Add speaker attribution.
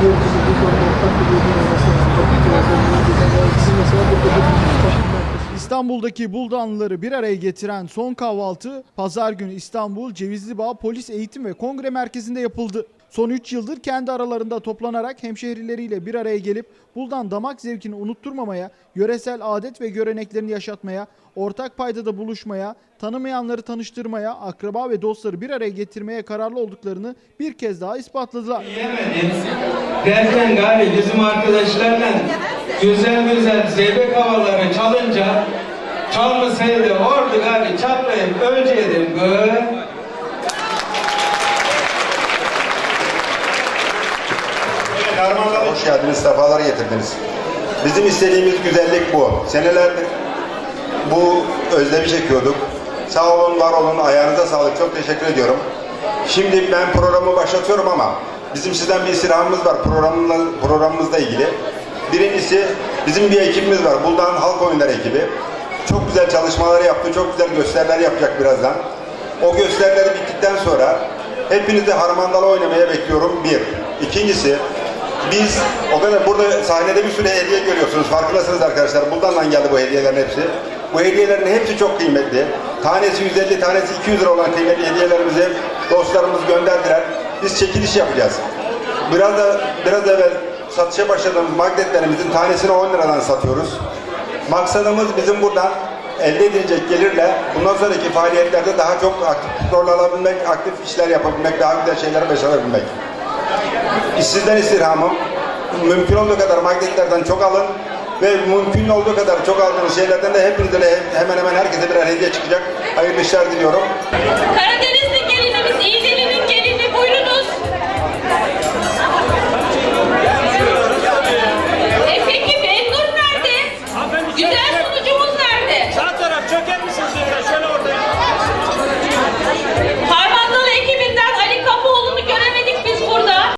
Speaker 1: Thank you.
Speaker 2: İstanbul'daki Buldanlıları bir araya getiren son kahvaltı pazar günü İstanbul Cevizlibağ Polis Eğitim ve Kongre Merkezi'nde yapıldı. Son 3 yıldır kendi aralarında toplanarak hemşehrileriyle bir araya gelip Buldan damak zevkini unutturmamaya, yöresel adet ve göreneklerini yaşatmaya, ortak paydada buluşmaya, tanımayanları tanıştırmaya, akraba ve dostları bir araya getirmeye kararlı olduklarını bir kez daha ispatladılar.
Speaker 3: Yemedin. Derken gari bizim arkadaşlarla güzel güzel zeybek havaları çalınca çalmasaydı ordu gari çatlayıp öleceğim.
Speaker 4: Karmanlar hoş geldiniz, sefalar getirdiniz. Bizim istediğimiz güzellik bu. Senelerdir bu özlemi çekiyorduk. Sağ olun, var olun, ayağınıza sağlık. Çok teşekkür ediyorum. Şimdi ben programı başlatıyorum ama bizim sizden bir istirhamımız var programla, programımızla ilgili. Birincisi bizim bir ekibimiz var. Buldan Halk Oyunları ekibi. Çok güzel çalışmalar yaptı, çok güzel gösteriler yapacak birazdan. O gösterileri bittikten sonra hepinizi harmandalı oynamaya bekliyorum bir. İkincisi biz o kadar burada sahnede bir sürü hediye görüyorsunuz. Farkındasınız arkadaşlar. Buradan geldi bu hediyelerin hepsi. Bu hediyelerin hepsi çok kıymetli. Tanesi 150, tanesi 200 lira olan kıymetli hediyelerimizi dostlarımız gönderdiler. Biz çekiliş yapacağız. Biraz da biraz evvel satışa başladığımız magnetlerimizin tanesini 10 liradan satıyoruz. Maksadımız bizim buradan elde edilecek gelirle bundan sonraki faaliyetlerde daha çok aktif rol alabilmek, aktif işler yapabilmek, daha güzel şeyler başarabilmek. Sizden istirhamım mümkün olduğu kadar magnetlerden çok alın ve mümkün olduğu kadar çok aldığınız şeylerden de hepinize hemen hemen herkese birer hediye çıkacak. Hayırlı işler diliyorum.
Speaker 5: Karadeniz